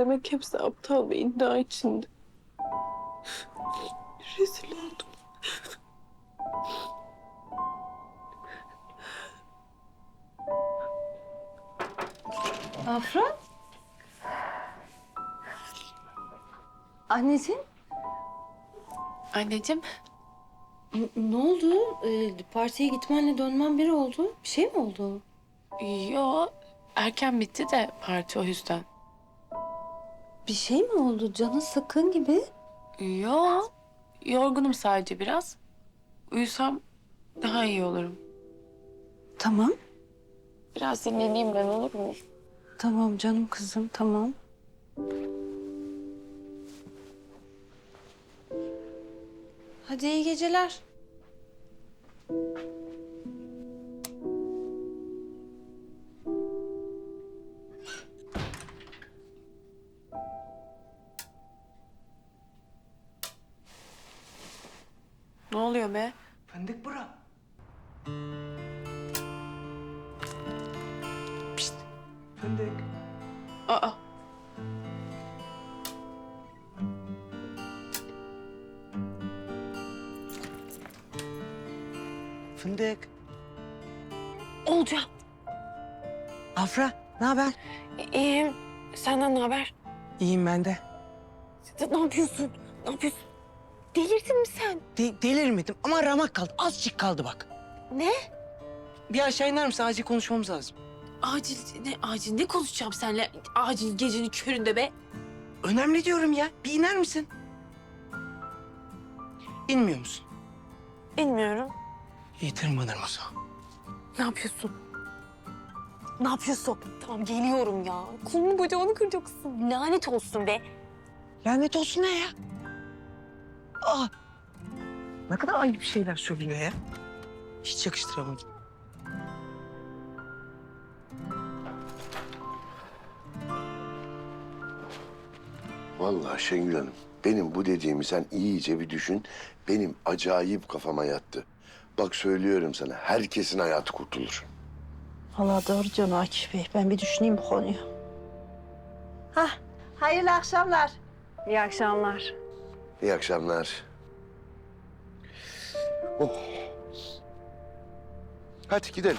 Demek hepsi aptal ve iddia içinde. Rezil oldum. Afra? Anneciğim, Anneciğim, n- ne oldu? Ee, partiye gitmenle dönmen biri oldu. Bir şey mi oldu? yo erken bitti de parti o yüzden. Bir şey mi oldu? Canın sıkın gibi. Yo, yorgunum sadece biraz. Uyusam daha iyi olurum. Tamam. Biraz dinleneyim ben olur mu? Tamam canım kızım, tamam. Hadi iyi geceler. Oluyor be? Fındık bura. Pişt. Fındık. Aa, Fındık. Olcan. Afra, ne haber? İyiyim. Senden ne haber? İyiyim ben de. Ne yapıyorsun? Ne yapıyorsun? Delirdin mi sen? De delirmedim ama ramak kaldı. Azıcık kaldı bak. Ne? Bir aşağı iner misin? Acil konuşmamız lazım. Acil, ne acil? Ne konuşacağım seninle? Acil gecenin köründe be. Önemli diyorum ya. Bir iner misin? İnmiyor musun? Bilmiyorum. İyi tırmanır mısın? Ne yapıyorsun? Ne yapıyorsun? Tamam geliyorum ya. Kolunu bacağını kıracaksın. Lanet olsun be. Lanet olsun ne ya? Aa! Ne kadar ayıp şeyler söylüyor ya. Hiç yakıştıramadım. Vallahi Şengül Hanım, benim bu dediğimi sen iyice bir düşün. Benim acayip kafama yattı. Bak söylüyorum sana, herkesin hayatı kurtulur. Valla doğru diyorsun Akif Bey. Ben bir düşüneyim bu konuyu. Hah, hayırlı akşamlar. İyi akşamlar. İyi akşamlar. Oh. Hadi gidelim.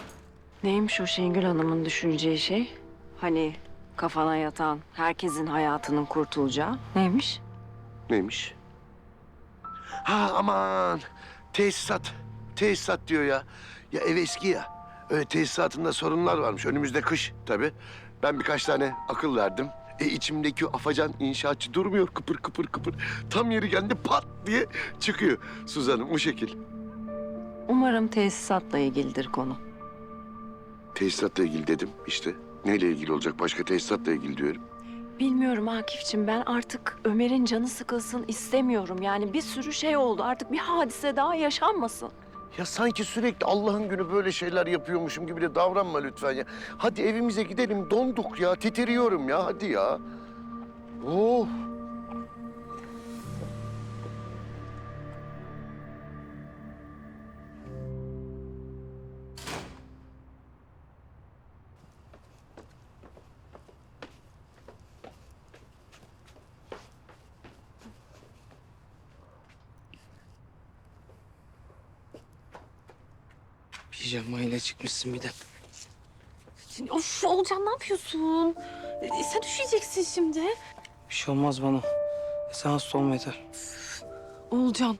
Neymiş o Şengül Hanım'ın düşüneceği şey? Hani kafana yatan, herkesin hayatının kurtulacağı. Neymiş? Neymiş? Ha aman, tesisat. Tesisat diyor ya. Ya ev eski ya. Öyle tesisatında sorunlar varmış. Önümüzde kış tabii. Ben birkaç tane akıl verdim. E içimdeki afacan inşaatçı durmuyor kıpır kıpır kıpır. Tam yeri geldi pat diye çıkıyor Suzan'ım bu şekil. Umarım tesisatla ilgilidir konu. Tesisatla ilgili dedim işte. Neyle ilgili olacak? Başka tesisatla ilgili diyorum. Bilmiyorum Akif'ciğim ben artık Ömer'in canı sıkılsın istemiyorum. Yani bir sürü şey oldu artık bir hadise daha yaşanmasın. Ya sanki sürekli Allah'ın günü böyle şeyler yapıyormuşum gibi de davranma lütfen ya. Hadi evimize gidelim donduk ya titriyorum ya hadi ya. Oh. Pijamayla çıkmışsın bir de. Of Olcan ne yapıyorsun? E, Sen üşüyeceksin şimdi. Bir şey olmaz bana. E sen hasta olma yeter. Olcan.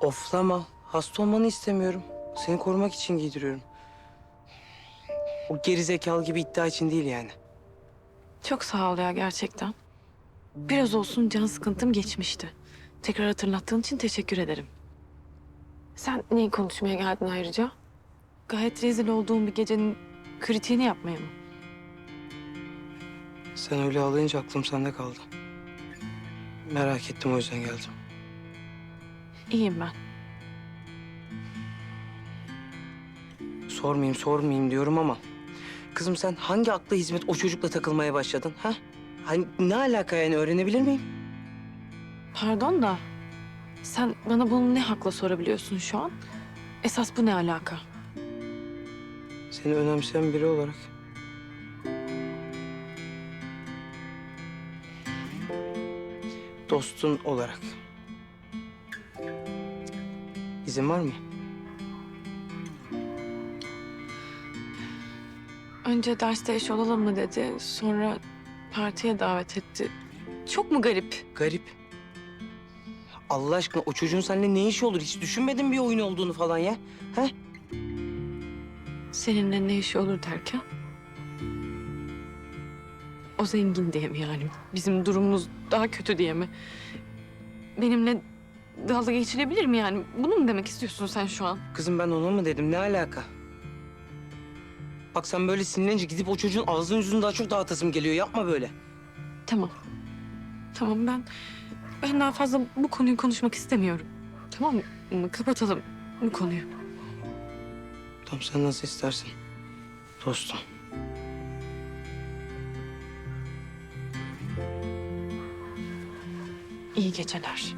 Oflama. Hasta olmanı istemiyorum. Seni korumak için giydiriyorum. O gerizekalı gibi iddia için değil yani. Çok sağ ol ya gerçekten. Biraz olsun can sıkıntım geçmişti. Tekrar hatırlattığın için teşekkür ederim. Sen neyi konuşmaya geldin ayrıca? Gayet rezil olduğum bir gecenin kritiğini yapmaya mı? Sen öyle ağlayınca aklım sende kaldı. Merak ettim o yüzden geldim. İyiyim ben. Sormayayım sormayayım diyorum ama... Kızım sen hangi akla hizmet o çocukla takılmaya başladın ha? Hani ne alaka yani öğrenebilir miyim? Pardon da sen bana bunu ne hakla sorabiliyorsun şu an? Esas bu ne alaka? Seni önemseyen biri olarak. dostun olarak. İzin var mı? Önce derste eş olalım mı dedi. Sonra partiye davet etti. Çok mu garip? Garip. Allah aşkına o çocuğun seninle ne işi olur? Hiç düşünmedin bir oyun olduğunu falan ya. He? Seninle ne işi olur derken? O zengin diye mi yani? Bizim durumumuz daha kötü diye mi? Benimle dalga geçilebilir mi yani? Bunu mu demek istiyorsun sen şu an? Kızım ben ona mı dedim? Ne alaka? Bak sen böyle sinirlenince gidip o çocuğun ağzını yüzünü daha çok dağıtasım geliyor. Yapma böyle. Tamam. Tamam ben ben daha fazla bu konuyu konuşmak istemiyorum. Tamam mı? Kapatalım bu konuyu. Tamam sen nasıl istersen. Dostum. İyi geceler.